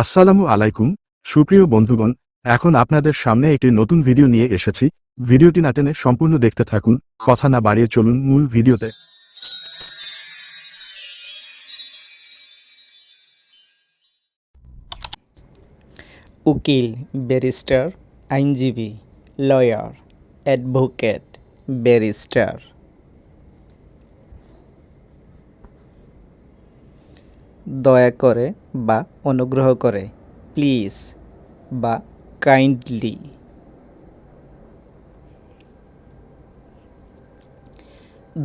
আসসালামু আলাইকুম, সুপ্রিয় বন্ধুগণ, এখন আপনাদের সামনে একটি নতুন ভিডিও নিয়ে এসেছি। ভিডিওটি না টেনে সম্পূর্ণ দেখতে থাকুন, কথা না বাড়িয়ে চলুন মূল ভিডিওতে। উকিল, ব্যারিস্টার, আইনজীবী, লয়ার, অ্যাডভোকেট, ব্যারিস্টার। দয়া করে বা অনুগ্রহ করে, প্লিজ বা কাইন্ডলি।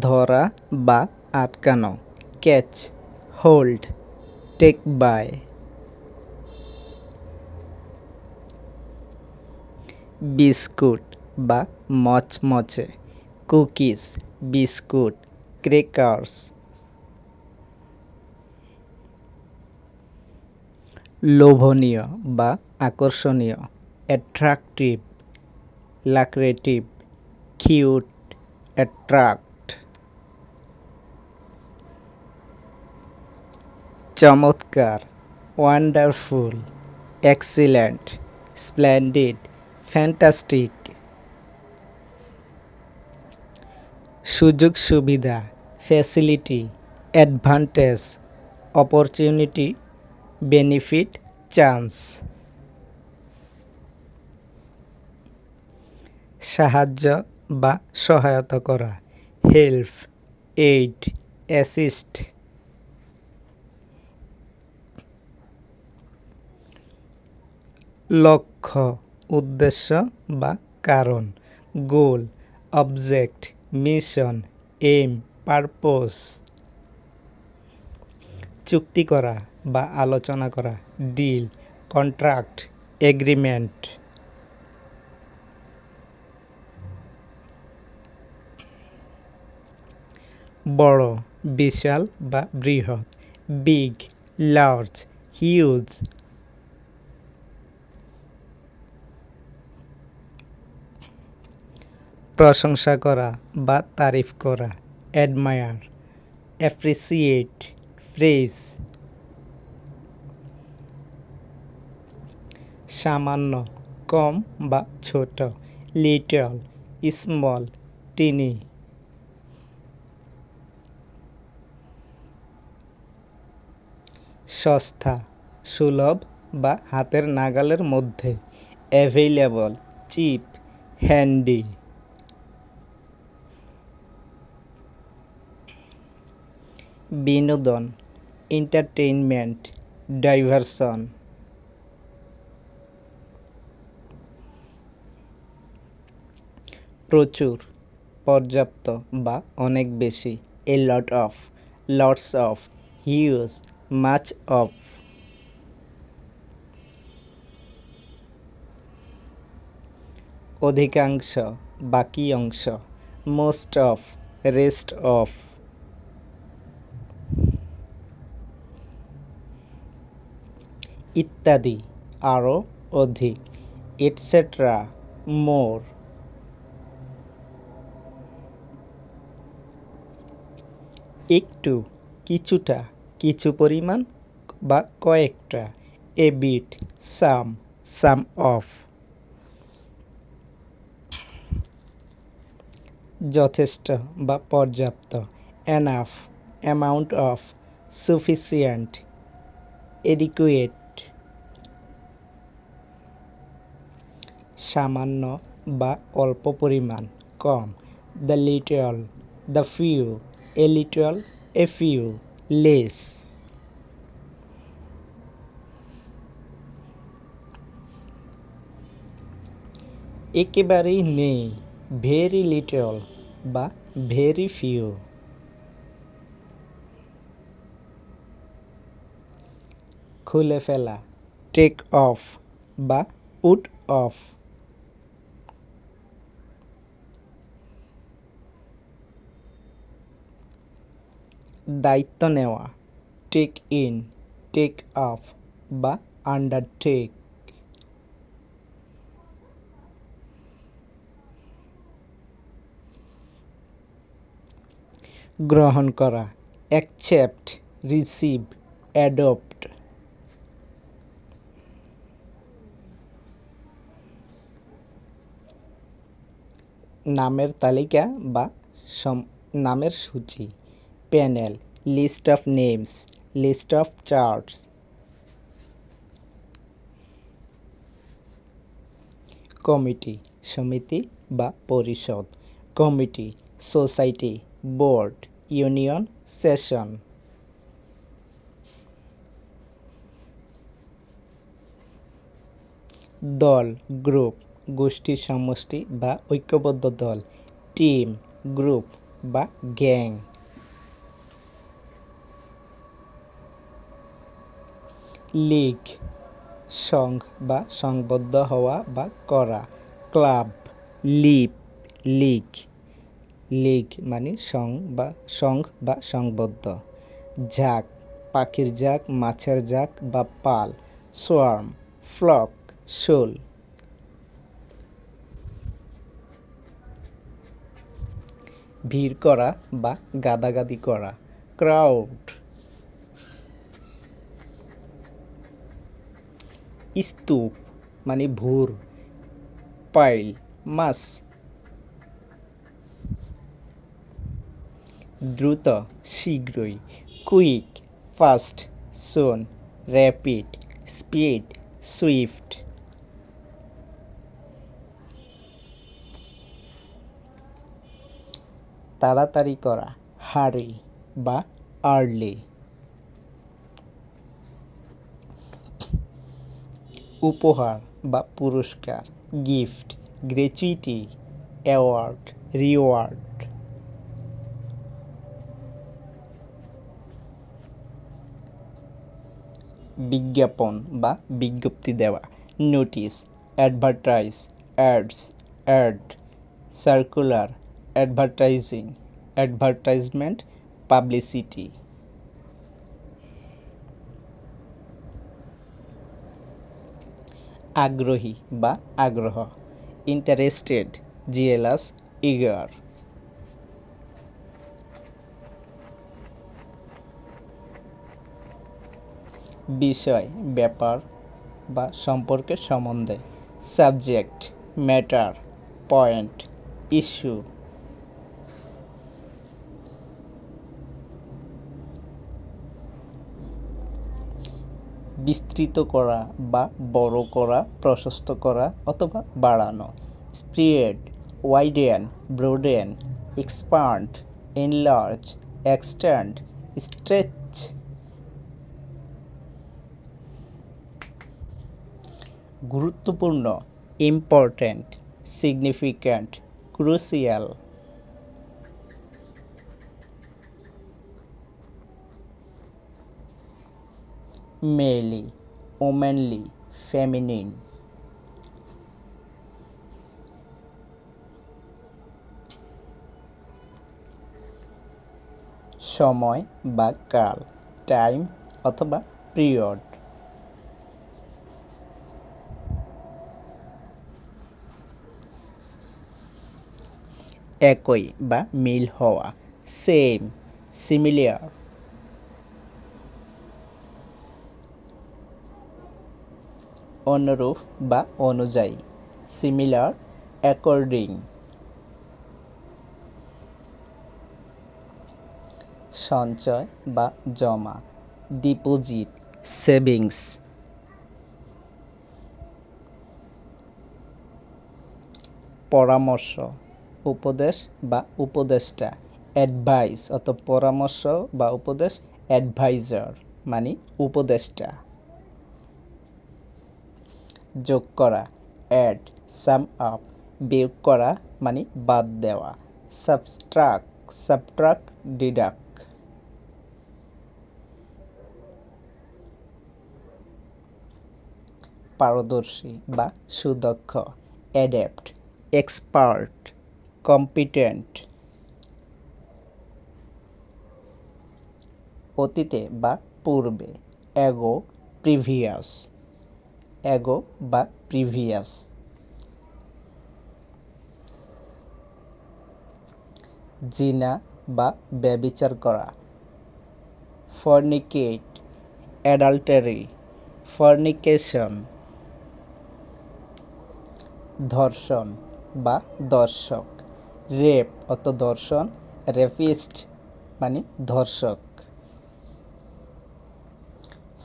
ধরা বা আটকানো, catch, hold, take by. Biscuit বা মচমচে, কুকিজ, বিস্কুট, ক্রেকার্স। লোভনীয় বা আকর্ষণীয় অ্যাট্রাকটিভ লাক্রেটিভ কিউট অ্যাট্রাক্ট চমৎকার ওয়ান্ডারফুল এক্সিলেন্ট স্প্লেন্ডিড ফ্যান্টাস্টিক সুযোগ সুবিধা facility advantage opportunity benefit, chance. সাহায্য বা সহায়তা করা, হেল্প, এইড, অ্যাসিস্ট। লক্ষ্য, উদ্দেশ্য বা কারণ, goal, object, mission, aim, purpose. চুক্তি করা বা আলোচনা করা, ডিল, কন্ট্রাক্ট, এগ্রিমেন্ট। বড়, বিশাল বা বৃহৎ, বিগ, লার্জ, হিউজ। প্রশংসা করা বা তারিফ করা, অ্যাডমায়ার, অ্যাপ্রিসিয়েট। প্রেস। সামান্য, কম বা ছোট, লিটল, স্মল টিনি সস্তা, সুলভ বা হাতের নাগালের মধ্যে। অ্যাভেলেবল চিপ হ্যান্ডি বিনোদন এন্টারটেইনমেন্ট ডাইভারশন প্রচুর, পর্যাপ্ত বা অনেক বেশি a lot of lots of huge much of অধিকাংশ, বাকি অংশ মোস্ট অফ রেস্ট অফ ইত্যাদি আরও অধিক, এটসেট্রা, মোর। একটু, কিছুটা, কিছু পরিমাণ বা কয়েকটা, এ বিট, সাম সাম অফ। যথেষ্ট বা পর্যাপ্ত, enough, amount of, sufficient, adequate সামান্য বা অল্প পরিমাণ, কম। The little the few a little a few less একেবারেই নেই ভেরি লিটল বা ভেরি ফিউ খুলে ফেলা টেক অফ বা উড অফ দায়িত্ব নেওয়া টেক ইন টেক আপ বা আন্ডারটেক গ্রহণ করা অ্যাকসেপ্ট রিসিভ অ্যাডপ্ট নামের তালিকা বা নামের সূচি। Panel list of names list of charts committee সমিতি বা পরিষদ committee society board union session দল গ্রুপ গোষ্ঠী সমষ্টি বা ঐক্যবদ্ধ দল টিম গ্রুপ বা গ্যাং লীগ সংঘ বা সংবদ্ধ হওয়া বা করা। Club, lip, League. লীগ মানে সং বা সংঘ বা সংবদ্ধ। ঝাঁক পাখির ঝাঁক মাছের ঝাঁক বা পাল। সোয়ার্ম, ফ্লক, শোল। ভিড় করা বা গাদাগাদি করা। ক্রাউড স্তূপ মানে ভুর, পাইল মাস দ্রুত, শীঘ্রই, quick, fast, soon, rapid, speed, swift. তাড়াতাড়ি করা হারি বা আর্লি। উপহার বা পুরস্কার গিফট গ্র্যাচুইটি অ্যাওয়ার্ড রিওয়ার্ড বিজ্ঞাপন বা বিজ্ঞপ্তি দেওয়া notice advertise ads ad circular advertising advertisement publicity আগ্রহী বা আগ্রহ। ইন্টারেস্টেড জিএলাস ইগার বিষয়, ব্যাপার বা সম্পর্কের সম্বন্ধে। সাবজেক্ট ম্যাটার পয়েন্ট ইস্যু বিস্তৃত করা বা বড় করা, প্রশস্ত করা অথবা বাড়ানো। Spread widen, broaden expand enlarge, extend, stretch. গুরুত্বপূর্ণ important significant crucial. Manly womanly feminine সময় বা কাল টাইম অথবা পিরিয়ড একই বা মিল হওয়া সেম সিমিলিয়ার অনুরূপ বা অনুযায়ী সিমিলার অ্যাকর্ডিং সঞ্চয় বা জমা ডিপোজিট সেভিংস পরামর্শ, উপদেশ বা উপদেষ্টা অ্যাডভাইস অত পরামর্শ বা উপদেশ অ্যাডভাইজার মানে উপদেষ্টা। যোগ করা অ্যাড সাম আপ বিয়োগ করা মানে বাদ দেওয়া সাবস্ট্রাক সাবট্রাক ডিডাক পারদর্শী বা সুদক্ষ অ্যাডেপ্ট এক্সপার্ট কম্পিটেন্ট অতীতে বা পূর্বে অ্যাগো প্রিভিয়াস অ্যাগো বা প্রিভিয়াস জিনা বা ব্যবিচার করা। ফর্নিকেট অ্যাডাল্টারি ফর্নিকেশন ধর্ষণ বা দর্শক। রেপ অর্থ দর্শন রেপিস্ট মানে ধর্ষক।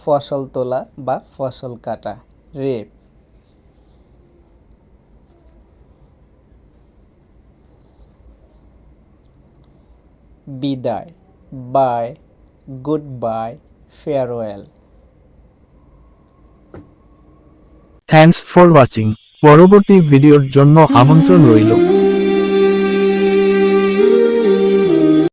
ফসল তোলা বা ফসল কাটা। রেপ। বিদায়। Bye. Goodbye farewell. Thanks for watching. পরবর্তী ভিডিওর জন্য আমন্ত্রণ রইল।